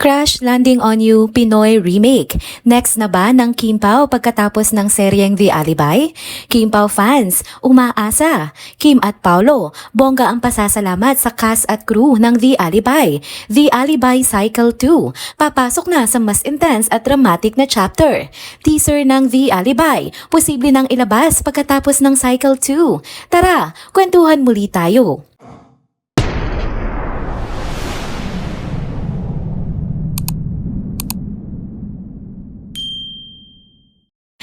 Crash Landing on You Pinoy Remake. Next na ba ng Kim Pao pagkatapos ng seryeng The Alibi? Kim Pao fans, umaasa. Kim at Paulo, bongga ang pasasalamat sa cast at crew ng The Alibi. The Alibi Cycle 2, papasok na sa mas intense at dramatic na chapter. Teaser ng The Alibi, posible nang ilabas pagkatapos ng Cycle 2. Tara, kwentuhan muli tayo.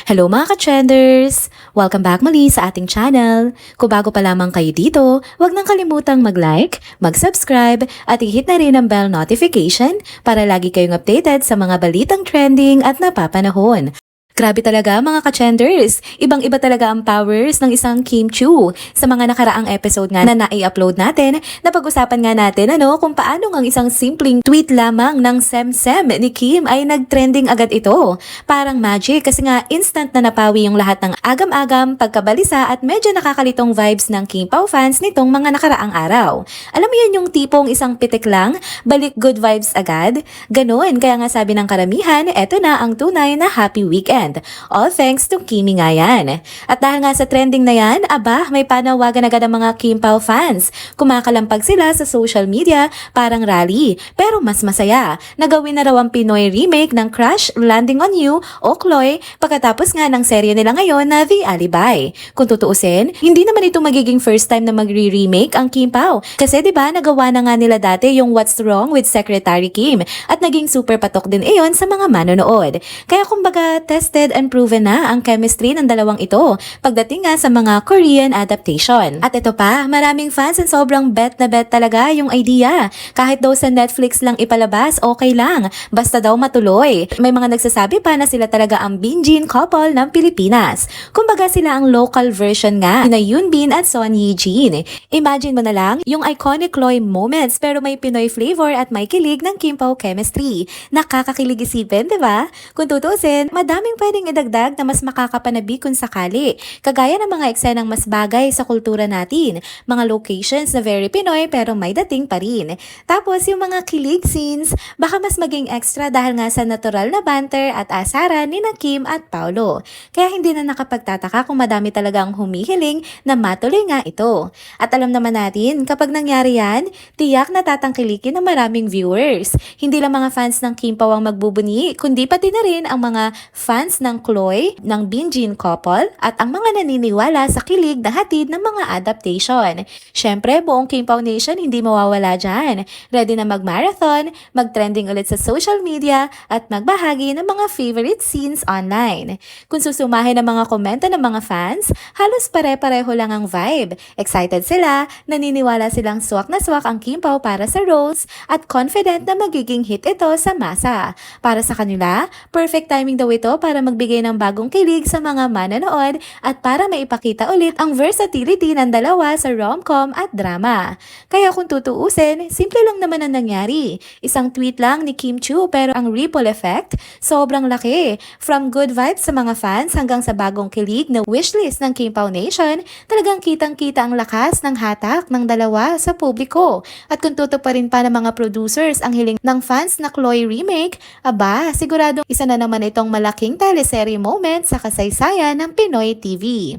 Hello mga ka-trenders! Welcome back muli sa ating channel. Kung bago pa lamang kayo dito, huwag nang kalimutang mag-like, mag-subscribe, at i-hit na rin ang bell notification para lagi kayong updated sa mga balitang trending at napapanahon. Grabe talaga mga ka-trenders. Ibang-iba talaga ang powers ng isang Kim Chu. Sa mga nakaraang episode nga na na-upload natin, napag-usapan nga natin ano kung paano ang isang simpleng tweet lamang ng Sem-Sem ni Kim ay nag-trending agad ito. Parang magic kasi nga instant na napawi yung lahat ng agam-agam, pagkabalisa at medyo nakakalitong vibes ng Kim Pao fans nitong mga nakaraang araw. Alam mo yan yung tipong isang pitik lang, balik good vibes agad? Ganon, kaya nga sabi ng karamihan, eto na ang tunay na happy weekend. All thanks to Kimi nga yan. At dahil nga sa trending na yan, aba, may panawagan agad ang mga Kim Pao fans. Kumakalampag sila sa social media, parang rally. Pero mas masaya, nagawin na raw ang Pinoy remake ng Crash Landing on You o Chloe pagkatapos nga ng serye nila ngayon na The Alibi. Kung tutuusin, hindi naman ito magiging first time na magre-remake ang Kim Pao. Kasi 'di ba nagawa na nga nila dati yung What's Wrong with Secretary Kim at naging super patok din iyon sa mga manonood. Kaya kumbaga tested and proven na ang chemistry ng dalawang ito pagdating nga sa mga Korean adaptation. At ito pa, maraming fans and sobrang bet na bet talaga yung idea. Kahit daw sa Netflix lang ipalabas, okay lang. Basta daw matuloy. May mga nagsasabi pa na sila talaga ang Binjin couple ng Pilipinas. Kumbaga sila ang local version nga na Yoon Bin at Son Ye Jin. Imagine mo na lang yung iconic Chloe moments pero may Pinoy flavor at may kilig ng Kim Pao chemistry. Nakakakilig isipin, di ba? Kung tutusin, madaming pwedeng idagdag na mas makakapanabi kung sakali. Kagaya ng mga eksenang mas bagay sa kultura natin. Mga locations na very Pinoy pero may dating pa rin. Tapos yung mga kilig scenes, baka mas maging extra dahil nga sa natural na banter at asaran ni na Kim at Paulo. Kaya hindi na nakapagtataka kung madami talagang humihiling na matuloy nga ito. At alam naman natin, kapag nangyari yan, tiyak na tatangkilikin ng maraming viewers. Hindi lang mga fans ng Kim Pao ang magbubuni, kundi pati na rin ang mga fans ng Chloe, ng Binjin couple, at ang mga naniniwala sa kilig na hatid ng mga adaptation. Syempre, buong Kim Pao Nation hindi mawawala dyan. Ready na mag-marathon, mag-trending ulit sa social media, at magbahagi ng mga favorite scenes online. Kung susumahin ang mga komento ng mga fans, halos pare-pareho lang ang vibe. Excited sila, naniniwala silang swak na swak ang Kim Pao para sa roles, at confident na magiging hit ito sa masa. Para sa kanila, perfect timing daw ito para magbigay ng bagong kilig sa mga manonood at para maipakita ulit ang versatility ng dalawa sa rom-com at drama. Kaya kung tutuusin, simple lang naman ang nangyari. Isang tweet lang ni Kim Chu pero ang ripple effect, sobrang laki. From good vibes sa mga fans hanggang sa bagong kilig na wishlist ng Kim Pao Nation, talagang kitang-kita ang lakas ng hatak ng dalawa sa publiko. At kung tutuparin pa ng mga producers ang hiling ng fans na Chloe remake, aba, siguradong isa na naman itong malaking teleserye moment sa kasaysayan ng Pinoy TV.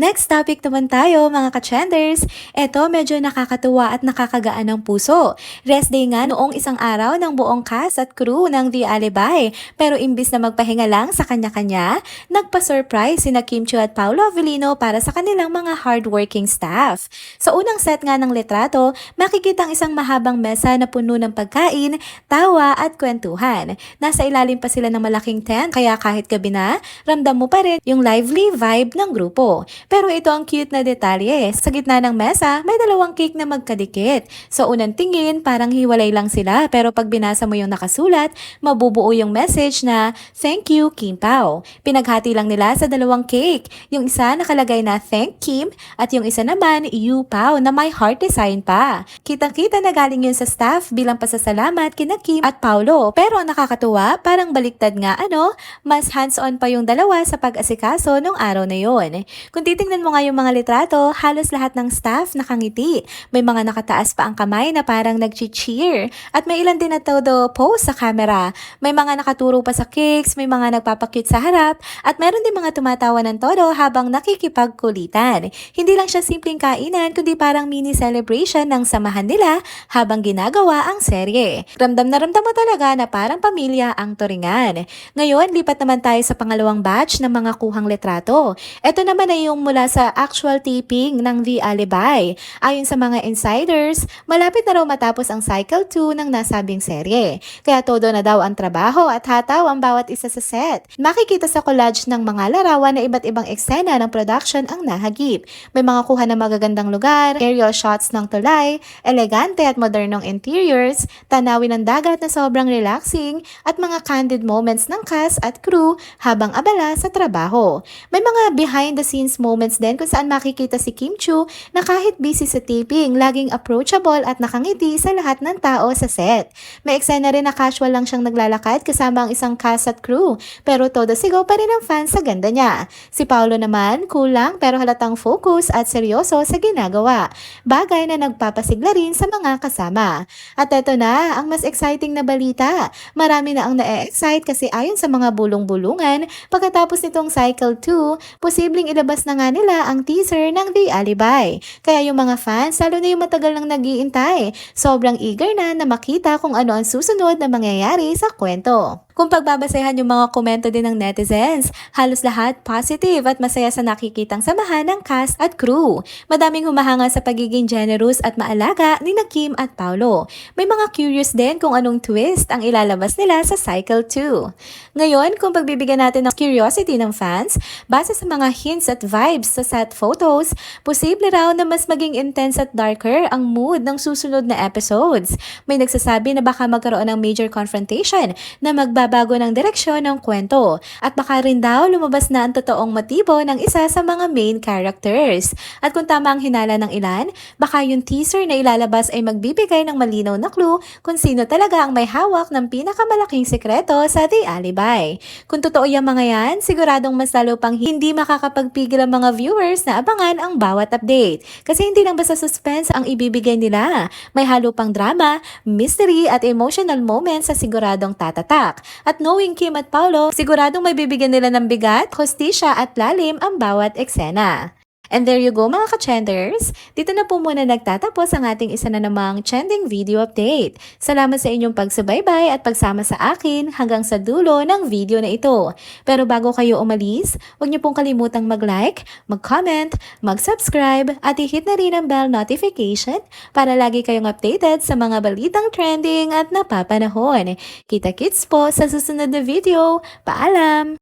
Next topic naman tayo mga ka-trenders. Ito medyo nakakatuwa at nakakagaan ng puso. Rest day nga noong isang araw ng buong cast at crew ng The Alibi. Pero imbis na magpahinga lang sa kanya-kanya, nagpa-surprise sina Kim Chiu at Paolo Avellino para sa kanilang mga hardworking staff. Sa unang set nga ng litrato, makikita ang isang mahabang mesa na puno ng pagkain, tawa at kwentuhan. Nasa ilalim pa sila ng malaking tent kaya kahit gabi na, ramdam mo pa rin yung lively vibe ng grupo. Pero ito ang cute na detalye. Sa gitna ng mesa, may dalawang cake na magkadikit. Sa unang tingin, parang hiwalay lang sila. Pero pag binasa mo yung nakasulat, mabubuo yung message na, Thank you, Kim Pao. Pinaghati lang nila sa dalawang cake. Yung isa nakalagay na Thank Kim at yung isa naman, You Pao na may heart design pa. Kitang-kita na galing yun sa staff bilang pasasalamat kina Kim at Paulo. Pero ang nakakatuwa, parang baliktad nga ano, mas hands-on pa yung dalawa sa pag-asikaso nung araw na yon. Kung titignan titingnan mo nga yung mga litrato, halos lahat ng staff nakangiti. May mga nakataas pa ang kamay na parang nag-cheer. At may ilan din na todo pose sa camera. May mga nakaturo pa sa cakes, may mga nagpapakute sa harap, at meron din mga tumatawa ng todo habang nakikipagkulitan. Hindi lang siya simpleng kainan, kundi parang mini celebration ng samahan nila habang ginagawa ang serye. Ramdam na ramdam mo talaga na parang pamilya ang turingan. Ngayon, lipat naman tayo sa pangalawang batch ng mga kuhang litrato. Ito naman ay yung mula sa actual taping ng The Alibi. Ayon sa mga insiders, malapit na raw matapos ang cycle 2 ng nasabing serye. Kaya todo na daw ang trabaho at hataw ang bawat isa sa set. Makikita sa collage ng mga larawan na iba't ibang eksena ng production ang nahagip. May mga kuha na magagandang lugar, aerial shots ng tulay, elegante at modernong interiors, tanawin ng dagat na sobrang relaxing, at mga candid moments ng cast at crew habang abala sa trabaho. May mga behind the scenes moments din kung saan makikita si Kim Chu na kahit busy sa taping, laging approachable at nakangiti sa lahat ng tao sa set. May eksena rin na casual lang siyang naglalakad kasama ang isang cast at crew, pero todo sigaw pa rin ang fans sa ganda niya. Si Paolo naman, cool lang pero halatang focus at seryoso sa ginagawa. Bagay na nagpapasigla rin sa mga kasama. At eto na, ang mas exciting na balita. Marami na ang na-excite kasi ayon sa mga bulong-bulungan, pagkatapos nitong Cycle 2, posibleng ilabas na nga nila ang teaser ng The Alibi. Kaya yung mga fans, lalo na yung matagal nang nag-iintay, sobrang eager na na makita kung ano ang susunod na mangyayari sa kwento. Kung pagbabasehan yung mga komento din ng netizens, halos lahat positive at masaya sa nakikitang samahan ng cast at crew. Madaming humahanga sa pagiging generous at maalaga ni na Kim at Paulo. May mga curious din kung anong twist ang ilalabas nila sa Cycle 2. Ngayon, kung pagbibigyan natin ng curiosity ng fans, base sa mga hints at vibes sa set photos, posible raw na mas maging intense at darker ang mood ng susunod na episodes. May nagsasabi na baka magkaroon ng major confrontation na magbabago ng direksyon ng kwento at baka rin daw lumabas na ang totoong motibo ng isa sa mga main characters. At kung tama ang hinala ng ilan, baka yung teaser na ilalabas ay magbibigay ng malinaw na clue kung sino talaga ang may hawak ng pinakamalaking sekreto sa The Alibi. Kung totoo yung mga yan, siguradong mas lalo pang hindi makakapagpigil ang mga viewers na abangan ang bawat update. Kasi hindi lang basta suspense ang ibibigay nila. May halo pang drama, mystery at emotional moments sa siguradong tatatak. At knowing Kim at Paolo, siguradong may bibigyan nila ng bigat, hostisya at lalim ang bawat eksena. And there you go mga ka-trenders. Dito na po muna nagtatapos ang ating isa na namang trending video update. Salamat sa inyong pagsubaybay at pagsama sa akin hanggang sa dulo ng video na ito. Pero bago kayo umalis, huwag niyo pong kalimutang mag-like, mag-comment, mag-subscribe at i-hit na rin ang bell notification para lagi kayong updated sa mga balitang trending at napapanahon. Kita-kits po sa susunod na video. Paalam!